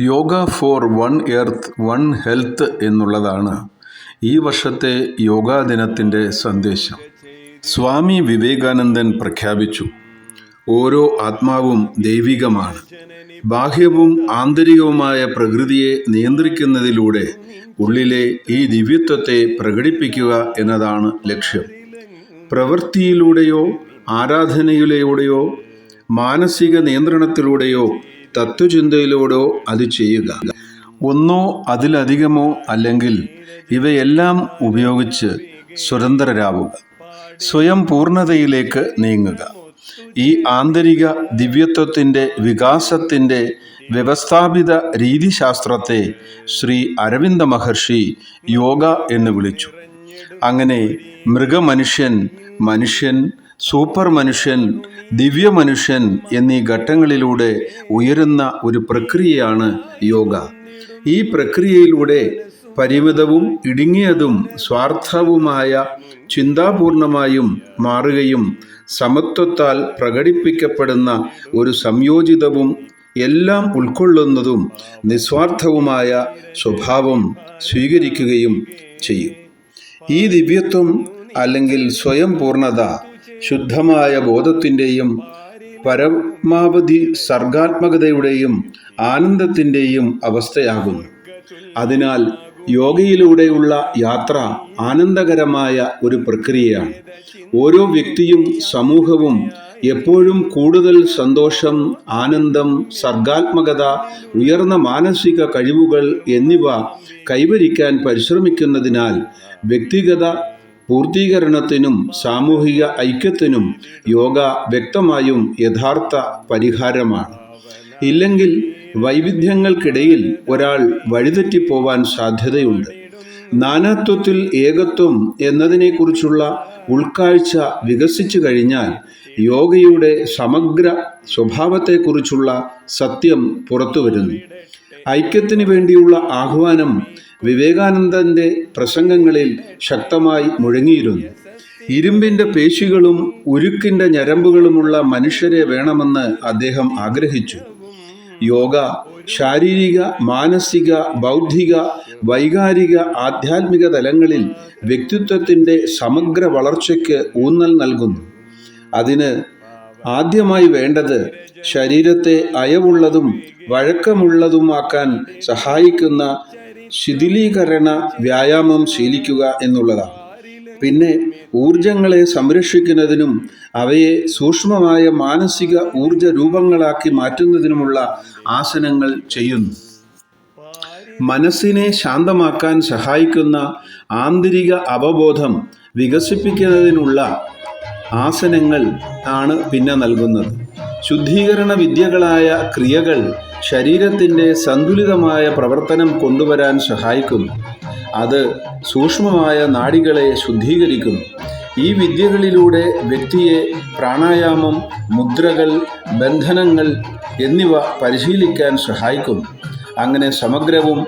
Yoga for one earth one health എന്നുള്ളതാണ് ഈ വർഷത്തെ യോഗാ ദിനത്തിന്റെ സന്ദേശം. സ്വാമി വിവേകാനന്ദൻ പ്രഖ്യാപിച്ചു ഓരോ ആത്മാവും ദൈവികമാണ്. ബാഹ്യവും ആന്തരികവുമായ പ്രകൃതിയെ നിയന്ത്രിക്കുന്നതിലൂടെ ഉള്ളിലെ ഈ ദിവ്യത്വത്തെ പ്രകടിപ്പിക്കുക എന്നതാണ് ലക്ഷ്യം. പ്രവൃത്തിയിലൂടെയോ ആരാധനയിലൂടെയോ മാനസിക നിയന്ത്രണത്തിലൂടെയോ തത്വചിന്തയിലൂടെയോ അത് ചെയ്യുക. ഒന്നോ അതിലധികമോ അല്ലെങ്കിൽ ഇവയെല്ലാം ഉപയോഗിച്ച് സ്വതന്ത്രരാവുക. സ്വയം പൂർണതയിലേക്ക് നീങ്ങുക. ഈ ആന്തരിക ദിവ്യത്വത്തിന്റെ വികാസത്തിന്റെ വ്യവസ്ഥാപിത രീതിശാസ്ത്രത്തെ ശ്രീ അരവിന്ദ മഹർഷി യോഗ എന്ന് വിളിച്ചു. അങ്ങനെ മൃഗമനുഷ്യൻ മനുഷ്യൻ സൂപ്പർ മനുഷ്യൻ ദിവ്യ മനുഷ്യൻ എന്നീ ഘട്ടങ്ങളിലൂടെ ഉയരുന്ന ഒരു പ്രക്രിയയാണ് യോഗ. ഈ പ്രക്രിയയിലൂടെ പരിമിതവും ഇടുങ്ങിയതും സ്വാർത്ഥവുമായ ചിന്താപൂർണമായും മാറുകയും സമത്വത്താൽ പ്രകടിപ്പിക്കപ്പെടുന്ന ഒരു സംയോജിതവും എല്ലാം ഉൾക്കൊള്ളുന്നതും നിസ്വാർത്ഥവുമായ സ്വഭാവം സ്വീകരിക്കുകയും ചെയ്യും. ഈ ദിവ്യത്വം അല്ലെങ്കിൽ സ്വയം പൂർണത ശുദ്ധമായ ബോധത്തിന്റെയും പരമാവധി സർഗാത്മകതയുടെയും ആനന്ദത്തിന്റെയും അവസ്ഥയാകുന്നു. അതിനാൽ യോഗയിലൂടെയുള്ള യാത്ര ആനന്ദകരമായ ഒരു പ്രക്രിയയാണ്. ഓരോ വ്യക്തിയും സമൂഹവും എപ്പോഴും കൂടുതൽ സന്തോഷം ആനന്ദം സർഗാത്മകത ഉയർന്ന മാനസിക കഴിവുകൾ എന്നിവ കൈവരിക്കാൻ പരിശ്രമിക്കുന്നതിനാൽ വ്യക്തിഗത പൂർത്തീകരണത്തിനും സാമൂഹിക ഐക്യത്തിനും യോഗ വ്യക്തമായും യഥാർത്ഥ പരിഹാരമാണ്. ഇല്ലെങ്കിൽ വൈവിധ്യങ്ങൾക്കിടയിൽ ഒരാൾ വഴിതെറ്റിപ്പോവാൻ സാധ്യതയുണ്ട്. നാനാത്വത്തിൽ ഏകത്വം എന്നതിനെക്കുറിച്ചുള്ള ഉൾക്കാഴ്ച വികസിച്ചു കഴിഞ്ഞാൽ യോഗയുടെ സമഗ്ര സ്വഭാവത്തെക്കുറിച്ചുള്ള സത്യം പുറത്തു വരുന്നു ഐക്യത്തിന് വേണ്ടിയുള്ള ആഹ്വാനം വിവേകാനന്ദന്റെ പ്രസംഗങ്ങളിൽ ശക്തമായി മുഴങ്ങിയിരുന്നു. ഇരുമ്പിന്റെ പേശികളും ഉരുക്കിന്റെ ഞരമ്പുകളുമുള്ള മനുഷ്യരെ വേണമെന്ന് അദ്ദേഹം ആഗ്രഹിച്ചു. യോഗ ശാരീരിക മാനസിക ബൗദ്ധിക വൈകാരിക ആധ്യാത്മിക തലങ്ങളിൽ വ്യക്തിത്വത്തിന്റെ സമഗ്ര വളർച്ചയ്ക്ക് ഊന്നൽ നൽകുന്നു. അതിന് ആദ്യമായി വേണ്ടത് ശരീരത്തെ അയവുള്ളതും വഴക്കമുള്ളതുമാക്കാൻ സഹായിക്കുന്ന ശിഥിലീകരണ വ്യായാമം ശീലിക്കുക എന്നുള്ളതാണ്. പിന്നെ ഊർജങ്ങളെ സംരക്ഷിക്കുന്നതിനും അവയെ സൂക്ഷ്മമായ മാനസിക ഊർജ രൂപങ്ങളാക്കി മാറ്റുന്നതിനുമുള്ള ആസനങ്ങൾ ചെയ്യുന്നു. മനസ്സിനെ ശാന്തമാക്കാൻ സഹായിക്കുന്ന ആന്തരിക അവബോധം വികസിപ്പിക്കുന്നതിനുള്ള ആസനങ്ങൾ ആണ് പിന്നെ നൽകുന്നത്. ശുദ്ധീകരണ വിദ്യകളായ ക്രിയകൾ ശരീരത്തിന്റെ സന്തുലിതമായ പ്രവർത്തനം കൊണ്ടുവരാൻ സഹായിക്കും. അത് സൂക്ഷ്മമായ നാടികളെ ശുദ്ധീകരിക്കും. ഈ വിദ്യകളിലൂടെ വ്യക്തിയെ പ്രാണായാമം മുദ്രകൾ ബന്ധനങ്ങൾ എന്നിവ പരിശീലിക്കാൻ സഹായിക്കും. അങ്ങനെ സമഗ്രവും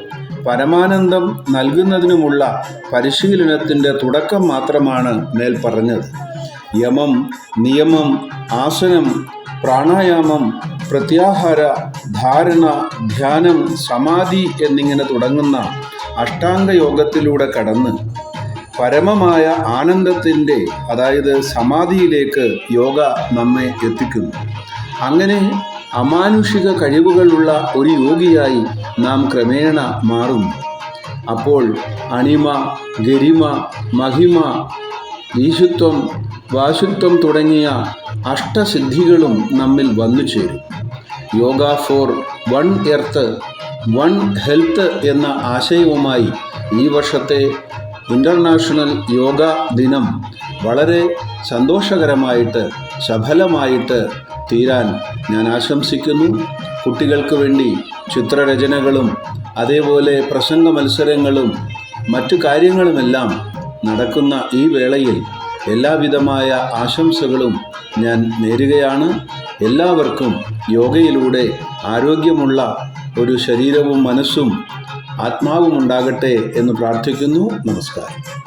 പരമാനന്ദം നൽകുന്നതിനുമുള്ള പരിശീലനത്തിന്റെ തുടക്കം മാത്രമാണ് മേൽ പറഞ്ഞത് യമം നിയമം ആസനം പ്രാണായാമം പ്രത്യാഹാര ധാരണ ധ്യാനം സമാധി എന്നിങ്ങനെ തുടങ്ങുന്ന അഷ്ടാംഗ യോഗത്തിലൂടെ കടന്ന് പരമമായ ആനന്ദത്തിന്റെ അതായത് സമാധിയിലേക്ക് യോഗ നമ്മെ എത്തിക്കുന്നു. അങ്ങനെ അമാനുഷിക കഴിവുകളുള്ള ഒരു യോഗിയായി നാം ക്രമേണ മാറുന്നു. അപ്പോൾ അണിമ ഗരിമ മഹിമ ഈശുത്വം വാശുത്വം തുടങ്ങിയ അഷ്ടസിദ്ധികളും നമ്മിൽ വന്നു ചേരും. Yoga for one earth one health എന്ന ആശയവുമായി ഈ വർഷത്തെ ഇന്റർനാഷണൽ യോഗ ദിനം വളരെ സന്തോഷകരമായിട്ട് സഫലമായിട്ട് തീരാൻ ഞാൻ ആശംസിക്കുന്നു. കുട്ടികൾക്ക് വേണ്ടി ചിത്രരചനകളും അതേപോലെ പ്രസംഗ മത്സരങ്ങളും മറ്റു കാര്യങ്ങളുമെല്ലാം നടക്കുന്ന ഈ വേളയിൽ എല്ലാവിധമായ ആശംസകളും ഞാൻ നേരുകയാണ്. എല്ലാവർക്കും യോഗയിലൂടെ ആരോഗ്യമുള്ള ഒരു ശരീരവും മനസ്സും ആത്മാവും ഉണ്ടാകട്ടെ എന്ന് പ്രാർത്ഥിക്കുന്നു. നമസ്കാരം.